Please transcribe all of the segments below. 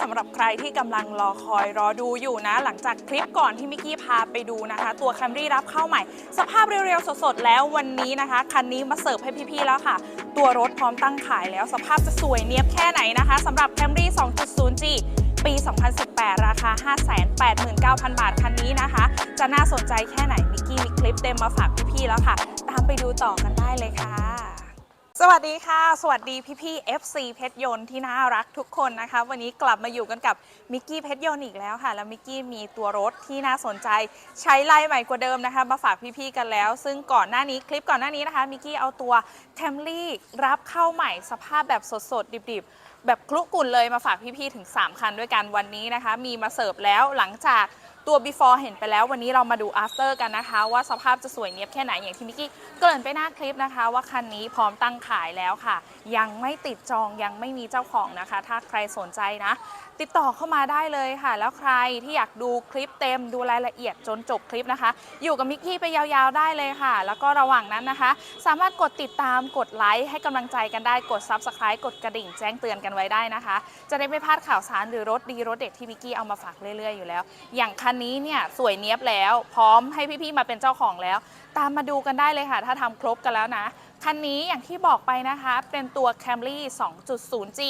สำหรับใครที่กำลังรอคอยรอดูอยู่นะ หลังจากคลิปก่อนที่มิกกี้พาไปดูนะคะ ตัว Camry รับเข้าใหม่ สภาพเรียวๆ สดๆ แล้ววันนี้นะคะ คันนี้มาเสิร์ฟให้พี่ๆแล้วค่ะ ตัวรถพร้อมตั้งขายแล้ว สภาพจะสวยเนียบแค่ไหนนะคะสำหรับ Camry 2.0G ปี 2018 ราคา 589,000 บาทคันนี้นะคะ จะน่าสนใจแค่ไหนมิกกี้มีคลิปเต็มมาฝากพี่ๆแล้วค่ะ ตามไปดูต่อกันได้เลยค่ะ สวัสดีค่ะ สวัสดีพี่ๆ FC เพชรยนต์ที่น่ารักทุกคนนะคะ วันนี้กลับมาอยู่กันกับมิกกี้เพชรยนต์อีกแล้วค่ะ แล้วมิกกี้มีตัวรถที่น่าสนใจใช้ไล่ใหม่กว่าเดิมนะคะ มาฝากพี่ๆกันแล้ว ซึ่งก่อนหน้านี้คลิปก่อนหน้านี้นะคะมิกกี้เอาตัว Camry รับเข้าใหม่สภาพแบบสดๆ ดิบๆ แบบคลุกรุ่นเลยมาฝากพี่ๆถึง 3 คันด้วยกันวันนี้นะคะ มีมาเสิร์ฟแล้วหลังจาก ตัว before เห็นไปแล้ววันนี้เรามาดู after กันนะคะ ว่าสภาพจะสวยเนียบแค่ไหนอย่างที่มิกกี้เกริ่นไปหน้าคลิปนะคะ ว่าคันนี้พร้อมตั้งขายแล้วค่ะ ยังไม่ติดจองยังไม่มีเจ้าของนะคะ ถ้าใครสนใจนะ ติดต่อเข้ามาได้เลยค่ะ แล้วใครที่อยากดูคลิปเต็มดูรายละเอียดจนจบคลิปนะคะ อยู่กับมิกกี้ไปยาวๆได้เลยค่ะ แล้วก็ระหว่างนั้นนะคะ สามารถกดติดตามกดไลค์ให้กำลังใจกันได้กด Subscribe กดกระดิ่งแจ้งเตือนกันไว้ได้นะคะ จะได้ไม่พลาดข่าวสารหรือรถดีรถเด็ดที่มิกกี้เอามาฝากเรื่อยๆอยู่แล้ว อย่างคันนี้เนี่ยสวยเนี้ยบแล้ว พร้อมให้พี่ๆมาเป็นเจ้าของแล้ว ตามมาดูกันได้เลยค่ะ ถ้าทำครบกันแล้วนะ คันนี้อย่างที่บอกไปนะคะ เป็นตัว Camry 2.0G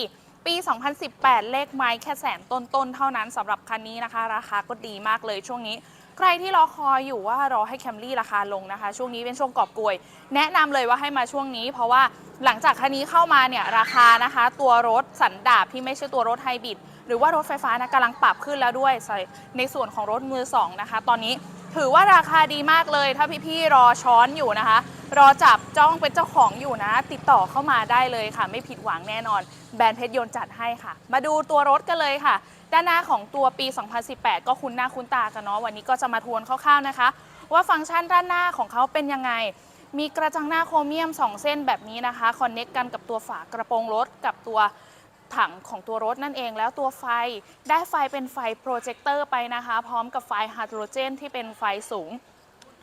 ปี 2018 เลขไม้แค่แสนต้นๆ เท่านั้นสำหรับคันนี้นะคะ ราคาก็ดีมากเลยช่วงนี้ ใครที่รอคอยอยู่ว่ารอให้ Camry ราคาลงนะคะ ช่วงนี้เป็นช่วงกอบโกยแนะนำเลยว่าให้มาช่วงนี้ เพราะว่าหลังจากคันนี้เข้ามาเนี่ยราคานะคะ ตัวรถสันดาปที่ไม่ใช่ตัวรถไฮบริด หรือว่ารถไฟฟ้านะกำลังปรับขึ้นแล้วด้วยใส่ในส่วนของรถมือสองนะคะ ตอนนี้ถือว่าราคาดีมากเลย ถ้าพี่ๆรอช้อนอยู่นะคะ รอจับจ้องเป็นเจ้าของอยู่นะ ติดต่อเข้ามาได้เลยค่ะ ไม่ผิดหวังแน่นอน แบรนด์เพชรยนต์จัดให้ค่ะ มาดูตัวรถกันเลยค่ะ ด้านหน้าของตัวปี 2018 ก็คุ้นหน้าคุ้นตากันเนาะวันนี้ก็จะมาทวนคร่าวๆนะคะ ว่าฟังก์ชันด้านหน้าของเขาเป็นยังไงมีกระจังหน้าโครเมียม 2 เส้นแบบนี้นะคะคอนเน็กกันกับตัวฝากระโปรงรถกับตัว ถังของตัวรถนั่นเองแล้วตัวไฟได้ไฟเป็นไฟโปรเจคเตอร์ไปนะคะ พร้อมกับไฟไฮโดรเจนที่เป็นไฟสูง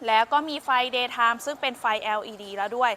แล้วก็มีไฟ daytime ซึ่งเป็นไฟ LED แล้วด้วย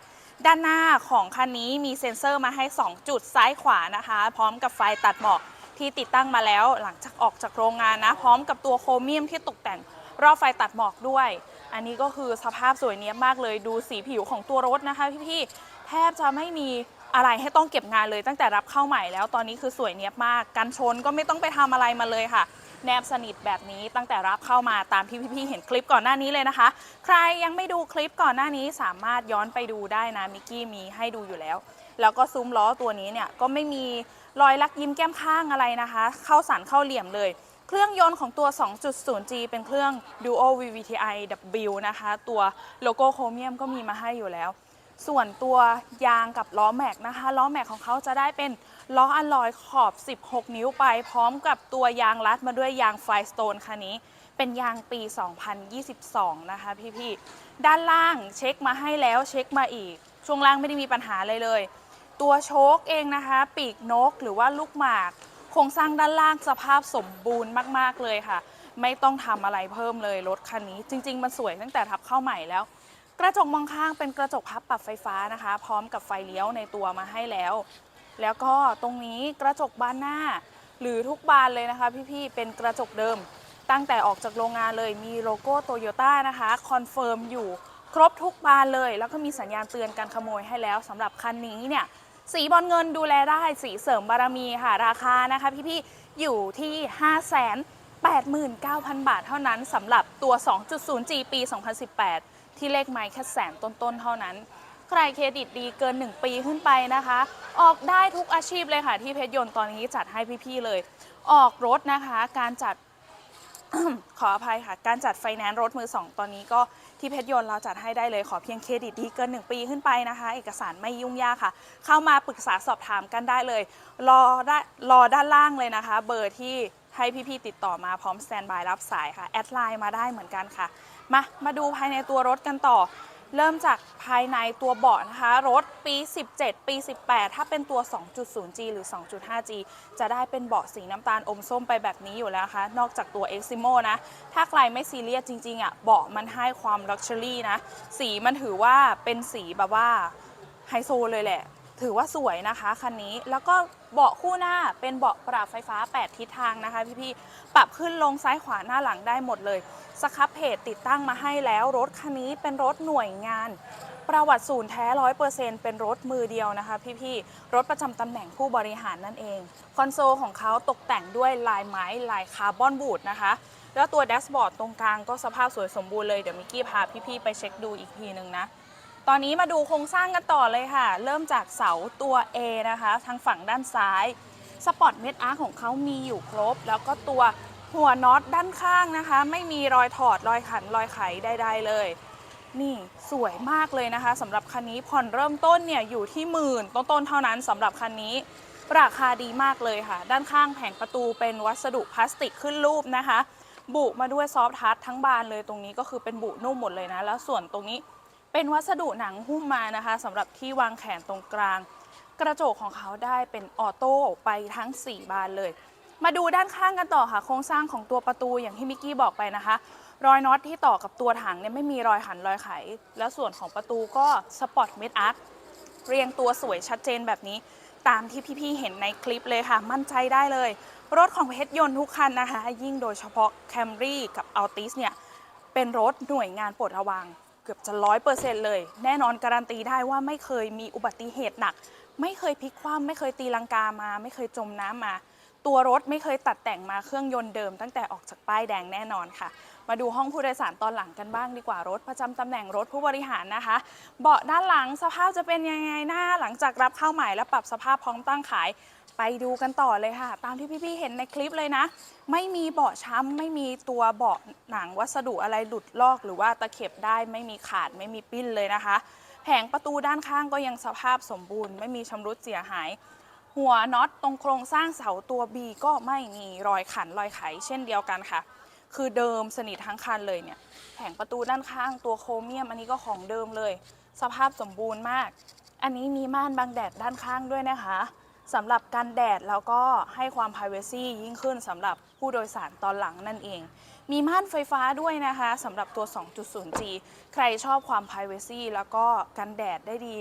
ด้านหน้าของคันนี้มีเซ็นเซอร์มาให้ 2 จุดซ้ายขวานะคะ พร้อมกับไฟตัดหมอกที่ติดตั้งมาแล้วหลังจากออกจากโรงงานนะ พร้อมกับตัวโครเมียมที่ตกแต่งรอบไฟตัดหมอกด้วย อันนี้ก็คือสภาพสวยเนี้ยมากเลยดูสีผิวของตัวรถนะคะพี่ๆแทบจะไม่มี อะไรให้ต้องเก็บงานเลยตั้งแต่รับเข้าใหม่แล้วตอนนี้คือสวยเนี้ยบมากกันชนก็ไม่ต้องไปทำอะไรมาเลยค่ะ แนบสนิทแบบนี้ตั้งแต่รับเข้ามาตามที่พี่ๆเห็นคลิปก่อนหน้านี้เลยนะคะ ใครยังไม่ดูคลิปก่อนหน้านี้สามารถย้อนไปดูได้นะมิกกี้มีให้ดูอยู่แล้ว แล้วก็ซุ้มล้อตัวนี้เนี่ยก็ไม่มีรอยลักยิ้มแก้มข้างอะไรนะคะ เข้าสันเข้าเหลี่ยมเลยเครื่องยนต์ของตัว 2.0G เป็นเครื่อง Duo VVTi W นะคะ ตัวโลโก้โครเมียมก็มีมาให้อยู่แล้ว ส่วนตัวยางกับล้อแม็กนะคะล้อแม็กของเขาจะได้เป็นล้ออัลลอยขอบ 16 นิ้วไป พร้อมกับตัวยางรัดมาด้วยยางไฟสโตนคันนี้ เป็นยางปี 2022 นะคะพี่ๆด้านล่างเช็คมาให้แล้วเช็คมาอีก ช่วงล่างไม่ได้มีปัญหาเลยเลย ตัวโชคเองนะคะ ปีกนกหรือว่าลูกหมากโครงสร้างด้านล่างสภาพสมบูรณ์มาก ๆเลยค่ะ ไม่ต้องทำอะไรเพิ่มเลยรถคันนี้ จริง ๆ มันสวยตั้งแต่ทับเข้าใหม่แล้ว กระจกมองข้างเป็นกระจกพับปรับไฟฟ้านะคะ พร้อมกับไฟเลี้ยวในตัวมาให้แล้ว แล้วก็ตรงนี้กระจกบานหน้า หรือทุกบานเลยนะคะพี่ๆเป็นกระจกเดิม ตั้งแต่ออกจากโรงงานเลยมีโลโก้โตโยต้านะคะคอนเฟิร์มอยู่ครบทุกบานเลย แล้วก็มีสัญญาณเตือนการขโมยให้แล้วสำหรับคันนี้เนี่ยสีบอลเงินดูแลได้สีเสริมบารมีค่ะราคานะคะพี่ๆอยู่ที่ 5 8 9 0 0 0 บาทเท่านั้นสำหรับตัว 2.0G ปี 2018 ที่เลขไม้แค่แสนต้นๆเท่านั้น ใครเครดิตดีเกิน 1 ปีขึ้นไปนะคะ ออกได้ทุกอาชีพเลยค่ะ ที่เพชรยนต์ตอนนี้จัดให้พี่ๆเลย ออกรถนะคะการจัดขออภัยค่ะ การจัดไฟแนนซ์รถมือสองตอนนี้ก็ที่เพชรยนต์เราจัดให้ได้เลยขอเพียงเครดิตดีเกิน 1 ปีขึ้นไปนะคะ เอกสารไม่ยุ่งยากค่ะ เข้ามาปรึกษาสอบถามกันได้เลย รอได้รอด้านล่างเลยนะคะ เบอร์ที่ ให้พี่ๆติดต่อมาพร้อมสแตนบายรับสายค่ะ แอดไลน์มาได้เหมือนกันค่ะ มามาดูภายในตัวรถกันต่อ เริ่มจากภายในตัวเบาะนะคะ รถปี 17 ปี 18 ถ้าเป็นตัว 2.0G หรือ 2.5G จะได้เป็นเบาะสีน้ำตาลอมส้มไปแบบนี้อยู่แล้วนะคะ นอกจากตัว Eximo นะ ถ้าใครไม่ซีเรียสจริงๆอะเบาะมันให้ความลักชัวรี่นะ สีมันถือว่าเป็นสีแบบว่าไฮโซเลยแหละ ถือว่าสวยนะคะคันนี้แล้วก็เบาะคู่หน้าเป็นเบาะปรับไฟฟ้า 8 ทิศทางนะคะพี่ๆปรับขึ้นลงซ้ายขวาหน้าหลังได้หมดเลยสครับเพจติดตั้งมาให้แล้วรถคันนี้เป็นรถหน่วยงาน ประวัติศูนย์แท้ร้อยเปอร์เซ็นต์เป็นรถมือเดียวนะคะ พี่ๆรถประจำตำแหน่งผู้บริหารนั่นเอง คอนโซลของเขาตกแต่งด้วยลายไม้ลายคาร์บอนบูดนะคะ แล้วตัวแดชบอร์ดตรงกลางก็สภาพสวยสมบูรณ์เลยเดี๋ยวมิกกี้พาพี่ๆไปเช็คดูอีกทีนึงนะ ตอนนี้มาดูโครงสร้างกันต่อเลยค่ะ เริ่มจากเสาตัว A นะคะ ทางฝั่งด้านซ้าย สปอร์ตเม็ดอาร์ของเขามีอยู่ครบ แล้วก็ตัวหัวน็อตด้านข้างนะคะ ไม่มีรอยถอดรอยขันรอยไขใดๆเลย นี่สวยมากเลยนะคะสำหรับคันนี้ผ่อนเริ่มต้นเนี่ยอยู่ที่หมื่นต้นๆเท่านั้นสำหรับคันนี้ ราคาดีมากเลยค่ะ ด้านข้างแผงประตูเป็นวัสดุพลาสติกขึ้นรูปนะคะ บุมาด้วยซอฟท์ทัชทั้งบานเลยตรงนี้ก็คือเป็นบุนุ่มหมดเลยนะ แล้วส่วนตรงนี้ เป็นวัสดุหนังหุ้มมานะคะสำหรับที่วางแขนตรงกลาง กระจกของเขาได้เป็นออโต้ไปทั้ง 4 บานเลย มาดูด้านข้างกันต่อค่ะ โครงสร้างของตัวประตูอย่างที่มิกกี้บอกไปนะคะ รอยน็อตที่ต่อกับตัวถังเนี่ยไม่มีรอยหันรอยไข แล้วส่วนของประตูก็สปอร์ตเมดอาร์เรียงตัวสวยชัดเจนแบบนี้ตามที่พี่ๆเห็นในคลิปเลยค่ะ มั่นใจได้เลย รถของเพชรยนต์ทุกคันนะคะ ยิ่งโดยเฉพาะ Camry กับ Altis เนี่ยเป็นรถหน่วยงานปลดระวัง เกือบจะร้อยเปอร์เซ็นต์เลย แน่นอนการันตีได้ว่าไม่เคยมีอุบัติเหตุหนัก ไม่เคยพลิกคว่ำไม่เคยตีลังกามา ไม่เคยจมน้ำมา ตัวรถไม่เคยตัดแต่งมาเครื่องยนต์เดิมตั้งแต่ออกจากป้ายแดงแน่นอนค่ะ มาดูห้องผู้โดยสารตอนหลังกันบ้างดีกว่ารถประจำตำแหน่งรถผู้บริหารนะคะ เบาะด้านหลังสภาพจะเป็นยังไงหน้าหลังจากรับเข้าใหม่และปรับสภาพพร้อมตั้งขายไปดูกันต่อเลยค่ะ ตามที่พี่ๆเห็นในคลิปเลยนะ ไม่มีเบาะช้ำ ไม่มีตัวเบาะหนังวัสดุอะไรหลุดลอก หรือว่าตะเข็บได้ไม่มีขาดไม่มีปิ้นเลยนะคะ แผงประตูด้านข้างก็ยังสภาพสมบูรณ์ ไม่มีชำรุดเสียหาย หัวน็อตตรงโครงสร้างเสาตัว B ก็ไม่มีรอยขันรอยไข เช่นเดียวกันค่ะ คือเดิมสนิททั้งคันเลยเนี่ยแผงประตูด้านข้างตัวโครเมียมอันนี้ก็ของเดิมเลย สภาพสมบูรณ์มาก อันนี้มีม่านบังแดดด้านข้างด้วยนะคะสำหรับกันแดดแล้วก็ให้ความ p r i เวซียิ่งขึ้นสำหรับผู้โดยสารตอนหลังนั่นเอง มีม่านไฟฟ้าด้วยนะคะสำหรับตัว 2.0G ใครชอบความ p r i เวซีแล้วก็กันแดดได้ดี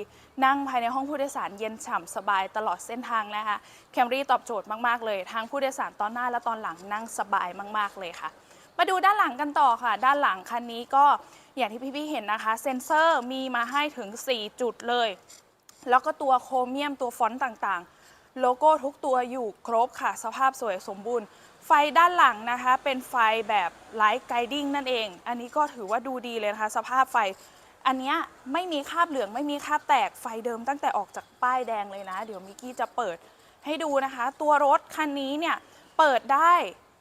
นั่งภายในห้องผู้โดยสารเย็นฉ่ำสบายตลอดเส้นทางนะคะแคมรี่ตอบโจทย์มาก ๆ เลย ทั้งผู้โดยสารตอนหน้าและตอนหลังนั่งสบายมาก ๆ เลยค่ะ มาดูด้านหลังกันต่อค่ะ ด้านหลังคันนี้ก็อย่างที่พี่ๆเห็นนะคะ เซ็นเซอร์มีมาให้ถึง 4 จุดเลย แล้วก็ตัวโครเมียมตัวฟอนต์ต่างๆ โลโก้ทุกตัวอยู่ครบค่ะ สภาพสวยสมบูรณ์ ไฟด้านหลังนะคะ เป็นไฟแบบไลท์ไกดิ้งนั่นเอง อันนี้ก็ถือว่าดูดีเลยนะคะ สภาพไฟ อันนี้ไม่มีคราบเหลืองไม่มีคราบแตกไฟเดิมตั้งแต่ออกจากป้ายแดงเลยนะ เดี๋ยวมิกกี้จะเปิดให้ดูนะคะ ตัวรถคันนี้เนี่ยเปิดได้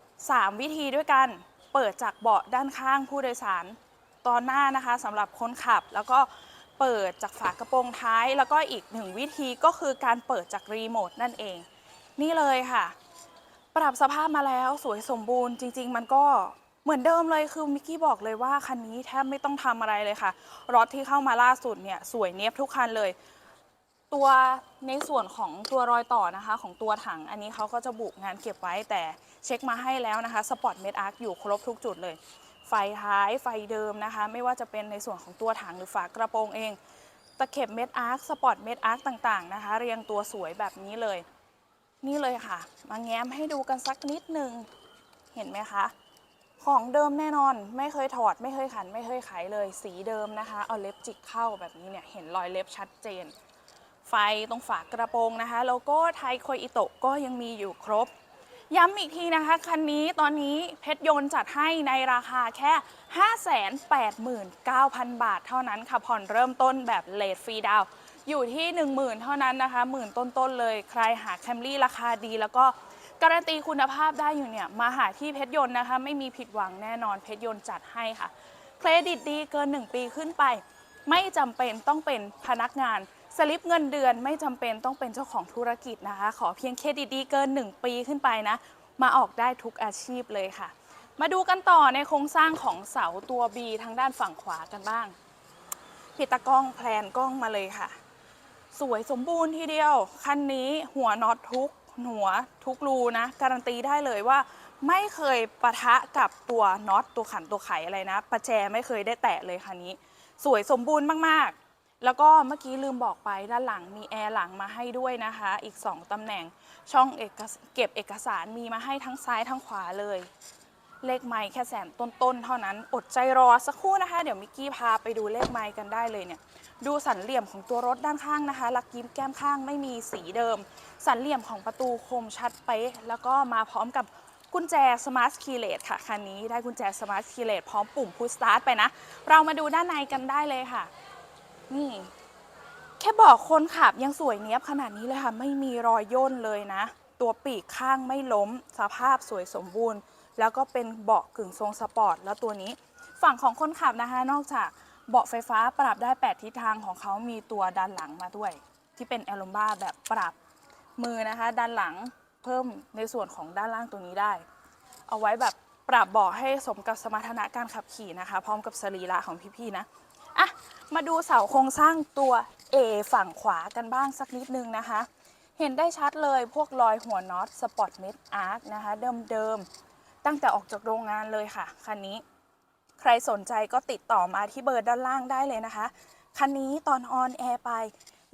3 วิธีด้วยกัน เปิดจากเบาะด้านข้างผู้โดยสารตอนหน้านะคะสำหรับคนขับแล้วก็เปิดจากฝากระโปรงท้าย แล้วก็อีกหนึ่งวิธีก็คือการเปิดจากรีโมทนั่นเอง นี่เลยค่ะ ปรับสภาพมาแล้วสวยสมบูรณ์จริง ๆ มันก็เหมือนเดิมเลยคือมิกกี้บอกเลยว่าคันนี้แทบไม่ต้องทำอะไรเลยค่ะ รถที่เข้ามาล่าสุดเนี่ยสวยเนียบทุกคันเลย ตัวในส่วนของตัวรอยต่อนะคะ ของตัวถังอันนี้เขาก็จะบุกงานเก็บไว้แต่เช็คมาให้แล้วนะคะสปอร์ตเมดอาร์คอยู่ครบทุกจุดเลย ไฟท้ายไฟเดิมนะคะ ไม่ว่าจะเป็นในส่วนของตัวถังหรือฝากระโปรงเอง ตะเข็บเม็ดอาร์คสปอร์ตเม็ดอาร์คต่างๆนะคะ เรียงตัวสวยแบบนี้เลย นี่เลยค่ะ มาแง้มให้ดูกันสักนิดนึงเห็นไหมคะ ของเดิมแน่นอนไม่เคยถอดไม่เคยขันไม่เคยไขเลย สีเดิมนะคะ เอาเล็บจิกเข้าแบบนี้เนี่ยเห็นรอยเล็บชัดเจน ไฟตรงฝากระโปรงนะคะโลโก้ไทยโคอิโตะก็ยังมีอยู่ครบ ย้ำอีกทีนะคะ คันนี้ตอนนี้เพชรยนต์จัดให้ในราคาแค่ 589,000 บาทเท่านั้นค่ะผ่อนเริ่มต้นแบบเลทฟรีดาวน์ อยู่ที่ 10,000 เท่านั้นนะคะหมื่นต้นๆเลย ใครหาแคมรี่ราคาดี แล้วก็การันตีคุณภาพได้อยู่เนี่ยมาหาที่เพชรยนต์นะคะ ไม่มีผิดหวังแน่นอนเพชรยนต์จัดให้ค่ะ เครดิตดีเกิน 1 ปีขึ้นไป ไม่จำเป็นต้องเป็นพนักงานสลิปเงินเดือนไม่จำเป็นต้องเป็นเจ้าของธุรกิจนะคะ ขอเพียงเครดิตดีเกิน 1 ปีขึ้นไปนะ มาออกได้ทุกอาชีพเลยค่ะ มาดูกันต่อในโครงสร้างของเสาตัว B ทางด้านฝั่งขวากันบ้างพิตากล้องแพลนกล้องมาเลยค่ะ สวยสมบูรณ์ทีเดียว คันนี้หัวน็อตทุกหัวทุกรูนะ การันตีได้เลยว่า ไม่เคยปะทะกับตัวน็อตตัวขันตัวไขอะไรนะ ประแจไม่เคยได้แตะเลยคันนี้ สวยสมบูรณ์มากๆ แล้วก็เมื่อกี้ลืมบอกไปด้านหลังมีแอร์หลังมาให้ด้วยนะคะ อีก 2ตำแหน่งช่องเอกเก็บเอกสารมีมาให้ทั้งซ้ายทั้งขวาเลย เลขไม้แค่แสนต้นๆ เท่านั้น อดใจรอสักครู่นะคะ เดี๋ยวมิกกี้พาไปดูเลขไม้กันได้เลยเนี่ย ดูสันเหลี่ยมของตัวรถด้านข้างนะคะลักยิ้มแก้มข้างไม่มีสีเดิม สันเหลี่ยมของประตูคมชัดเป๊ะ แล้วก็มาพร้อมกับกุญแจ Smart Keyless ค่ะ คันนี้ได้กุญแจ Smart Keyless พร้อมปุ่ม Push Start ไปนะ เรามาดูด้านในกันได้เลยค่ะ นี่ แค่บอกคนขับยังสวยเนี้ยบขนาดนี้เลยค่ะ ไม่มีรอยย่นเลยนะ ตัวปีกข้างไม่ล้ม สภาพสวยสมบูรณ์ แล้วก็เป็นเบาะกึ่งทรงสปอร์ตแล้วตัวนี้ ฝั่งของคนขับนะคะ นอกจากเบาะไฟฟ้าปรับได้ 8 ทิศทางของเขามีตัวด้านหลังมาด้วย ที่เป็นแอล u มบ้าแบบปรับมือนะคะด้านหลังเพิ่มในส่วนของด้านล่างตัวนี้ได้ เอาไว้แบบปรับเบาะให้สมกับสมรรถนะการขับขี่นะคะ พร้อมกับสรีระของพี่ๆนะอะมาดูเสาโครงสร้างตัว A ฝั่งขวากันบ้างสักนิดนึงนะคะ เห็นได้ชัดเลยพวกรอยหัวน็อตสปอร์ตเมดอาร์คนะคะ เดิมๆ ตั้งแต่ออกจากโรงงานเลยค่ะคันนี้ ใครสนใจก็ติดต่อมาที่เบอร์ด้านล่างได้เลยนะคะ คันนี้ตอนออนแอร์ไป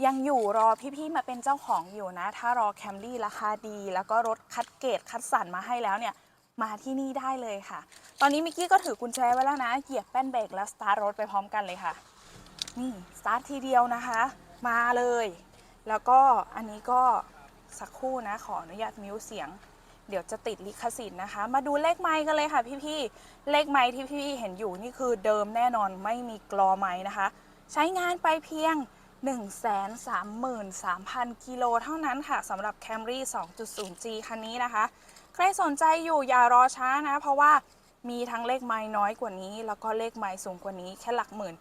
ยังอยู่รอพี่ๆมาเป็นเจ้าของอยู่นะ ถ้ารอแคมรี่ราคาดี แล้วก็รถคัดเกรดคัดสรรมาให้แล้วเนี่ยมาที่นี่ได้เลยค่ะ ตอนนี้มิกกี้ก็ถือกุญแจไว้แล้วนะ เหยียบแป้นเบรกแล้วสตาร์ทรถไปพร้อมกันเลยค่ะ นี่สตาร์ททีเดียวนะคะ มาเลย แล้วก็อันนี้ก็สักครู่นะขออนุญาตมิวเสียง เดี๋ยวจะติดลิขสิทธิ์นะคะ มาดูเลขไมค์กันเลยค่ะพี่ๆ เลขไมค์ที่พี่ๆ เห็นอยู่นี่คือเดิมแน่นอนไม่มีกลอไม้นะคะ ใช้งานไปเพียง 133,000 กิโลเท่านั้นค่ะสำหรับ Camry 2.0G คันนี้นะคะ ใครสนใจอยู่อย่ารอช้านะ เพราะว่ามีทั้งเลขไม้น้อยกว่านี้ แล้วก็เลขไม้สูงกว่านี้แค่หลักหมื่น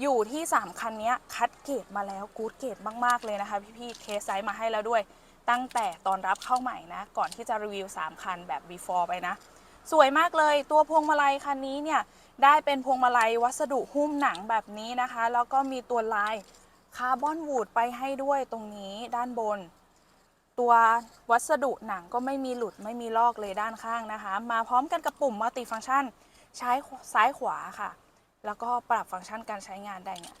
อยู่ที่ 3 คันนี้คัดเกรดมาแล้วกู๊ดเกรดมากๆเลยนะคะ พี่ๆ เทสไซส์มาให้แล้วด้วย ตั้งแต่ตอนรับเข้าใหม่นะ ก่อนที่จะรีวิว 3 คันแบบ before ไปนะ สวยมากเลยตัวพวงมาลัยคันนี้เนี่ย ได้เป็นพวงมาลัยวัสดุหุ้มหนังแบบนี้นะคะ แล้วก็มีตัวลายคาร์บอนวูดไปให้ด้วยตรงนี้ด้านบน ตัววัสดุหนังก็ไม่มีหลุดไม่มีลอกเลยด้านข้างนะคะ มาพร้อมกันกับปุ่มมัลติฟัง c t ชันใช้ซ้ายขวาค่ะ แล้วก็ปรับฟังก์ชันการใช้งานได้เนี่ย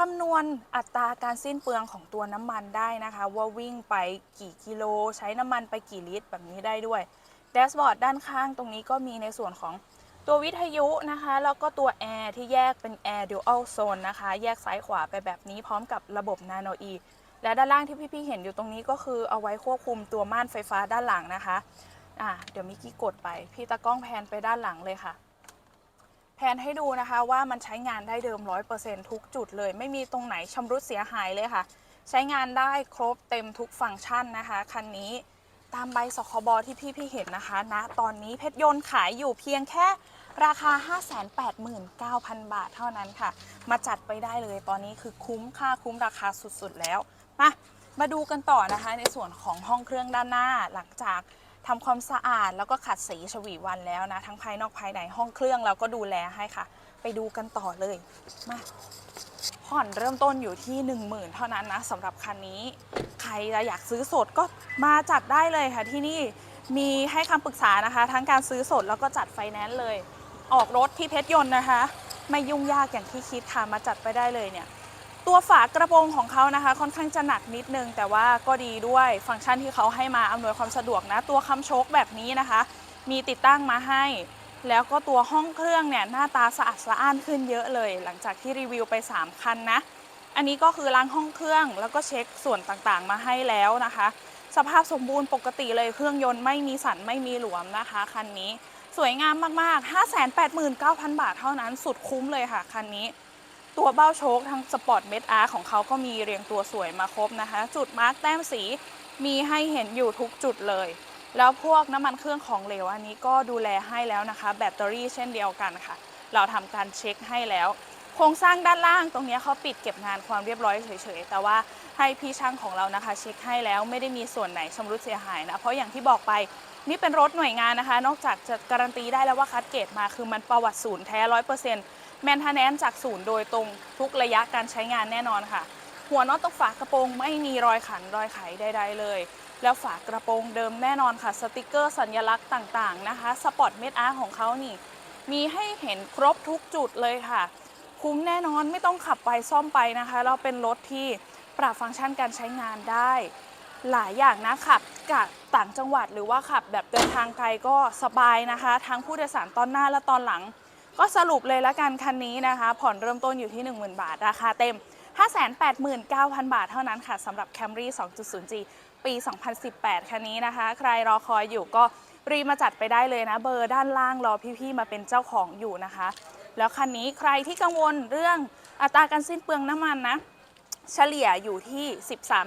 คำนวณอัตราการสิ้นเปลืองของตัวน้ำมันได้นะคะ ว่าวิ่งไปกี่กิโล ใช้น้ำมันไปกี่ลิตรแบบนี้ได้ด้วยแดชบอร์ดด้านข้างตรงนี้ก็มีในส่วนของตัววิทยุนะคะ แล้วก็ตัวแอร์ที่แยกเป็นแอร์ Dual Zone นะคะ แยกซ้ายขวาไปแบบนี้พร้อมกับระบบ Nano E และด้านล่างที่พี่ๆเห็นอยู่ตรงนี้ก็คือเอาไว้ควบคุมตัวม่านไฟฟ้าด้านหลังนะคะอะเดี๋ยวมิกกี้กดไป พี่ตากล้องแพนไปด้านหลังเลยค่ะ แผนให้ดูนะคะว่ามันใช้งานได้เดิม 100%ทุกจุดเลย ไม่มีตรงไหนชำรุดเสียหายเลยค่ะ ใช้งานได้ครบเต็มทุกฟังก์ชันนะคะคันนี้ตามใบสคบที่พี่พี่เห็นนะคะณนะตอนนี้เพชรยนต์ขายอยู่เพียงแค่ราคา 589,000 บาทเท่านั้นค่ะ มาจัดไปได้เลยตอนนี้คือคุ้มค่าคุ้มราคาสุดๆแล้ว มามาดูกันต่อนะคะในส่วนของห้องเครื่องด้านหน้าหลังจาก ทำความสะอาดแล้วก็ขัดสีฉวีวันแล้วนะ ทั้งภายนอกภายในห้องเครื่องเราก็ดูแลให้ค่ะ ไปดูกันต่อเลยมาผ่อนเริ่มต้นอยู่ที่ 10,000 เท่านั้นนะสำหรับคันนี้ ใครจะอยากซื้อสดก็มาจัดได้เลยค่ะที่นี่มีให้คำปรึกษานะคะ ทั้งการซื้อสดแล้วก็จัดไฟแนนซ์เลย ออกรถที่เพชรยนต์นะคะ ไม่ยุ่งยากอย่างที่คิดค่ะมาจัดไปได้เลยเนี่ย ตัวฝากระโปรงของเขานะคะ ค่อนข้างจะหนักนิดนึง แต่ว่าก็ดีด้วยฟังก์ชันที่เขาให้มาอำนวยความสะดวกนะ ตัวคำโชคแบบนี้นะคะ มีติดตั้งมาให้ แล้วก็ตัวห้องเครื่องเนี่ยหน้าตาสะอาดสะอ้านขึ้นเยอะเลย หลังจากที่รีวิวไป 3 คันนะ อันนี้ก็คือล้างห้องเครื่อง แล้วก็เช็คส่วนต่างๆ มาให้แล้วนะคะ สภาพสมบูรณ์ปกติเลยเครื่องยนต์ไม่มีสันไม่มีหลวมนะคะคันนี้สวยงามมากๆ 589,000 บาทเท่านั้นสุดคุ้มเลยค่ะคันนี้ ตัวเบ้าโชคทั้งสปอร์ตเมดอาร์ของเขาก็มีเรียงตัวสวยมาครบนะคะ จุดมาร์กแต้มสีมีให้เห็นอยู่ทุกจุดเลย แล้วพวกน้ำมันเครื่องของเหลวอันนี้ก็ดูแลให้แล้วนะคะ แบตเตอรี่เช่นเดียวกันค่ะ เราทำการเช็คให้แล้ว โครงสร้างด้านล่างตรงนี้เขาปิดเก็บงานความเรียบร้อยเฉยๆ แต่ว่าให้พี่ช่างของเรานะคะ เช็คให้แล้วไม่ได้มีส่วนไหนชำรุดเสียหายนะ เพราะอย่างที่บอกไปนี่เป็นรถหน่วยงานนะคะ นอกจากจะการันตีได้แล้วว่าคัดเกรดมาคือมันประวัติศูนย์แท้ร้อยเปอร์เซ็นต์ แมนเทนแนนจากศูนย์โดยตรงทุกระยะการใช้งานแน่นอนค่ะ หัวน็อตตรงฝากระโปรงไม่มีรอยขันรอยไขใด ๆ เลย แล้วฝากระโปรงเดิมแน่นอนค่ะ สติกเกอร์สัญลักษณ์ต่างๆนะคะ สปอร์ตเมดอาร์ของเขานี่ มีให้เห็นครบทุกจุดเลยค่ะคคุ้มแน่นอนไม่ต้องขับไปซ่อมไปนะคะ เราเป็นรถที่ปรับฟังก์ชันการใช้งานได้ หลายอย่างนะขับกับต่างจังหวัดหรือว่าขับแบบเดินทางไกลก็สบายนะคะ ทั้งผู้โดยสารตอนหน้าและตอนหลัง ก็สรุปเลยละกันคันนี้นะคะ ผ่อนเริ่มต้นอยู่ที่ 10,000 บาท ราคาเต็ม 589,000 บาทเท่านั้นค่ะสำหรับ Camry 2.0G ปี 2018 คันนี้นะคะ ใครรอคอยอยู่ก็รีมาจัดไปได้เลยนะ เบอร์ด้านล่างรอพี่ๆมาเป็นเจ้าของอยู่นะคะ แล้วคันนี้ใครที่กังวลเรื่องอัตราการสิ้นเปลืองน้ำมันนะ เฉลี่ยอยู่ที่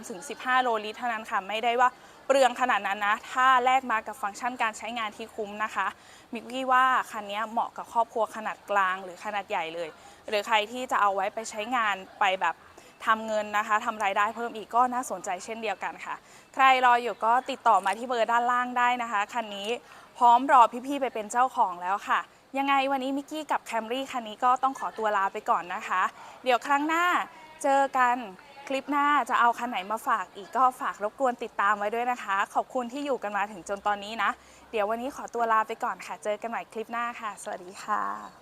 13-15 โลลิตรเท่านั้นค่ะ ไม่ได้ว่า เปลืองขนาดนั้นนะ ถ้าแลกมากับฟังก์ชันการใช้งานที่คุ้มนะคะ มิกกี้ว่าคันนี้เหมาะกับครอบครัวขนาดกลางหรือขนาดใหญ่เลย หรือใครที่จะเอาไว้ไปใช้งานไปแบบทำเงินนะคะทำรายได้เพิ่มอีกก็น่าสนใจเช่นเดียวกันค่ะ ใครรออยู่ก็ติดต่อมาที่เบอร์ด้านล่างได้นะคะ คันนี้พร้อมรอพี่ๆไปเป็นเจ้าของแล้วค่ะ ยังไงวันนี้มิกกี้กับแคมรี่คันนี้ก็ต้องขอตัวลาไปก่อนนะคะ เดี๋ยวครั้งหน้าเจอกัน คลิปหน้าจะเอาคันไหนมาฝากอีกก็ฝากรบกวนติดตามไว้ด้วยนะคะ ขอบคุณที่อยู่กันมาถึงจนตอนนี้นะ เดี๋ยววันนี้ขอตัวลาไปก่อนค่ะ เจอกันใหม่คลิปหน้าค่ะ สวัสดีค่ะ